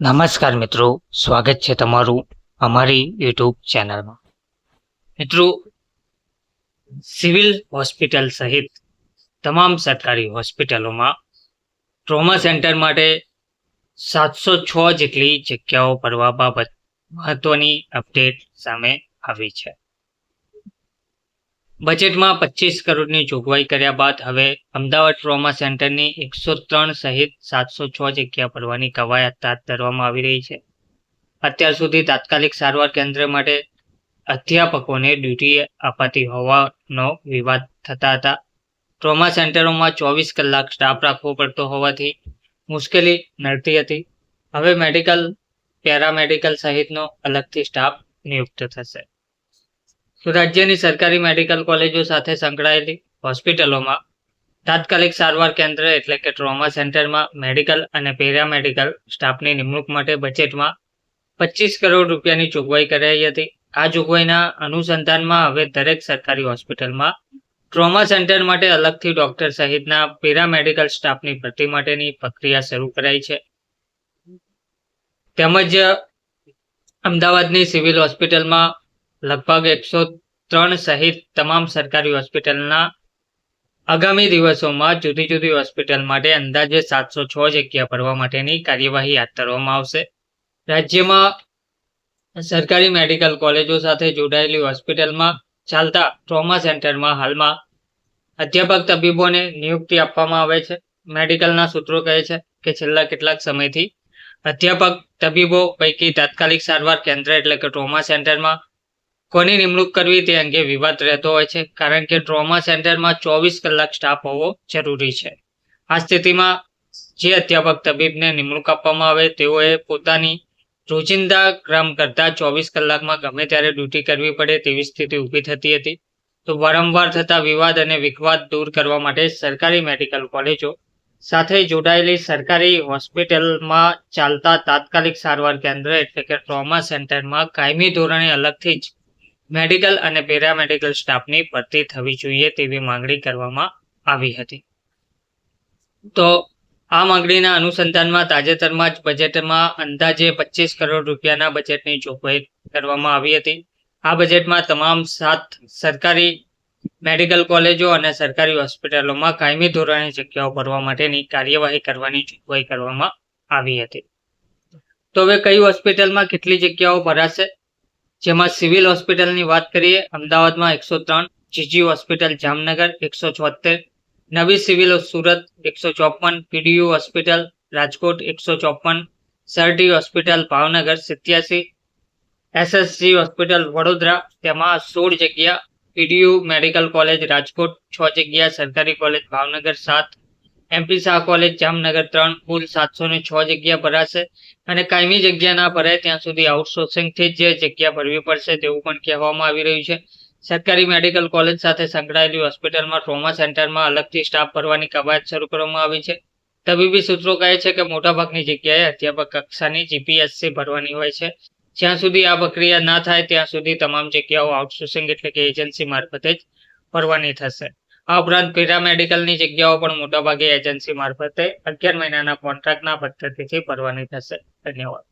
નમસ્કાર મિત્રો, સ્વાગત છે તમારું અમારી યુટ્યુબ ચેનલમાં. મિત્રો, સિવિલ હોસ્પિટલ સહિત તમામ સરકારી હોસ્પિટલોમાં ટ્રોમા સેન્ટર માટે સાતસો છ જેટલી જગ્યાઓ ભરવા બાબત મહત્વની અપડેટ સામે આવી છે. બજેટમાં પચીસ કરોડની જોગવાઈ કર્યા બાદ હવે અમદાવાદ ટ્રોમા સેન્ટરની એકસો ત્રણ સહિત સાતસો છ જગ્યા ભરવાની કવાયત હાથ ધરવામાં આવી રહી છે. અત્યાર સુધી તાત્કાલિક સારવાર કેન્દ્ર માટે અધ્યાપકોને ડ્યુટી અપાતી હોવાનો વિવાદ થતા હતા. ટ્રોમા સેન્ટરોમાં ચોવીસ કલાક સ્ટાફ રાખવો પડતો હોવાથી મુશ્કેલી નડતી હતી. હવે મેડિકલ, પેરામેડિકલ સહિતનો અલગથી સ્ટાફ નિયુક્ત થશે. તો રાજ્યની સરકારી મેડિકલ કોલેજો સાથે સંકળાયેલી હોસ્પિટલોમાં તાત્કાલિક સારવાર કેન્દ્ર એટલે કે ટ્રોમા સેન્ટરમાં મેડિકલ અને પેરામેડિકલ સ્ટાફની નિમણૂક માટે બજેટમાં પચીસ કરોડ રૂપિયાની જોગવાઈ કરાઈ હતી. આ જોગવાઈના અનુસંધાનમાં હવે દરેક સરકારી હોસ્પિટલમાં ટ્રોમા સેન્ટર માટે અલગથી ડોક્ટર સહિતના પેરામેડિકલ સ્ટાફની ભરતી માટેની પ્રક્રિયા શરૂ કરાઈ છે. તેમજ અમદાવાદની સિવિલ હોસ્પિટલમાં લગભગ એકસો ત્રણ સહિત તમામ સરકારી હોસ્પિટલના આગામી દિવસોમાં જુદી જુદી હોસ્પિટલ માટે અંદાજે સાતસો છ જગ્યા ભરવા માટેની કાર્યવાહી હાથ ધરવામાં આવશે. રાજ્યમાં સરકારી મેડિકલ કોલેજો સાથે જોડાયેલી હોસ્પિટલમાં ચાલતા ટ્રોમા સેન્ટરમાં હાલમાં અધ્યાપક તબીબોને નિયુક્તિ આપવામાં આવે છે. મેડિકલના સૂત્રો કહે છે કે છેલ્લા કેટલાક સમયથી અધ્યાપક તબીબો પૈકી તાત્કાલિક સારવાર કેન્દ્ર એટલે કે ટ્રોમા સેન્ટરમાં કોની નિમણૂક કરવી તે અંગે વિવાદ રહેતો હોય છે, કારણ કે ટ્રોમા સેન્ટરમાં ચોવીસ કલાક સ્ટાફ હોવો જરૂરી છે. આ સ્થિતિમાં જે અધ્યાપક તબીબને નિમણૂક આપવામાં આવે, તેઓએ પોતાની રોજિંદા ક્રમ કરતાં ચોવીસ કલાકમાં ગમે ત્યારે ડ્યુટી કરવી પડે તેવી સ્થિતિ ઊભી થતી હતી. તો વારંવાર થતા વિવાદ અને વિખવાદ દૂર કરવા માટે સરકારી મેડિકલ કોલેજો સાથે જોડાયેલી સરકારી હોસ્પિટલમાં ચાલતા તાત્કાલિક સારવાર કેન્દ્ર એટલે કે ટ્રોમા સેન્ટરમાં કાયમી ધોરણે અલગથી જ મેડિકલ અને પેરામેડિકલ સ્ટાફની ભરતી થવી જોઈએ તેવી માંગણી કરવામાં આવી હતી. તો આ માંગણીના અનુસંધાનમાં તાજેતરમાં જ બજેટમાં અંદાજે પચીસ કરોડ રૂપિયાના બજેટની જોગવાઈ કરવામાં આવી હતી. આ બજેટમાં તમામ સાત સરકારી મેડિકલ કોલેજો અને સરકારી હોસ્પિટલોમાં કાયમી ધોરણે જગ્યાઓ ભરવા માટેની કાર્યવાહી કરવાની જોગવાઈ કરવામાં આવી હતી. તો હવે કઈ હોસ્પિટલમાં કેટલી જગ્યાઓ ભરાશે? જેમાં સિવિલ હોસ્પિટલની વાત કરીએ, અમદાવાદમાં એકસો ત્રણ, જીજી હોસ્પિટલ જામનગર એકસો છોતેર નવી સિવિલ સુરત એકસો ચોપન, પીડીયુ હોસ્પિટલ રાજકોટ એકસો ચોપન સરટી હોસ્પિટલ ભાવનગર સિત્યાસી એસએસસી હોસ્પિટલ વડોદરા, તેમાં સોળ જગ્યા, પીડીયુ મેડિકલ કોલેજ રાજકોટ, છ જગ્યા, સરકારી કોલેજ ભાવનગર સાત એમપી શાહ કોલેજ, જામનગર ત્રણ, કુલ સાતસો ને છ જગ્યા ભરાશે. અને કાયમી જગ્યા ના ભરાય ત્યાં સુધી આઉટસોર્સિંગથી જ જગ્યા ભરવી પડશે તેવું પણ કહેવામાં આવી રહ્યું છે. સરકારી મેડિકલ કોલેજ સાથે સંકળાયેલી હોસ્પિટલમાં, ટ્રોમા સેન્ટરમાં અલગથી સ્ટાફ ભરવાની કવાયત શરૂ કરવામાં આવી છે. તબીબી સૂત્રો કહે છે કે મોટાભાગની જગ્યાએ અધ્યાપક કક્ષાની જીપીએસસી ભરવાની હોય છે. જ્યાં સુધી આ પ્રક્રિયા ના થાય, ત્યાં સુધી તમામ જગ્યાઓ આઉટસોર્સિંગ એટલે કે એજન્સી મારફતે જ ભરવાની થશે. આ ઉપરાંત પેરામેડિકલની જગ્યાઓ પણ મોટાભાગે એજન્સી મારફતે અગિયાર મહિનાના કોન્ટ્રાક્ટના પદ્ધતિથી ભરવાની થશે. ધન્યવાદ.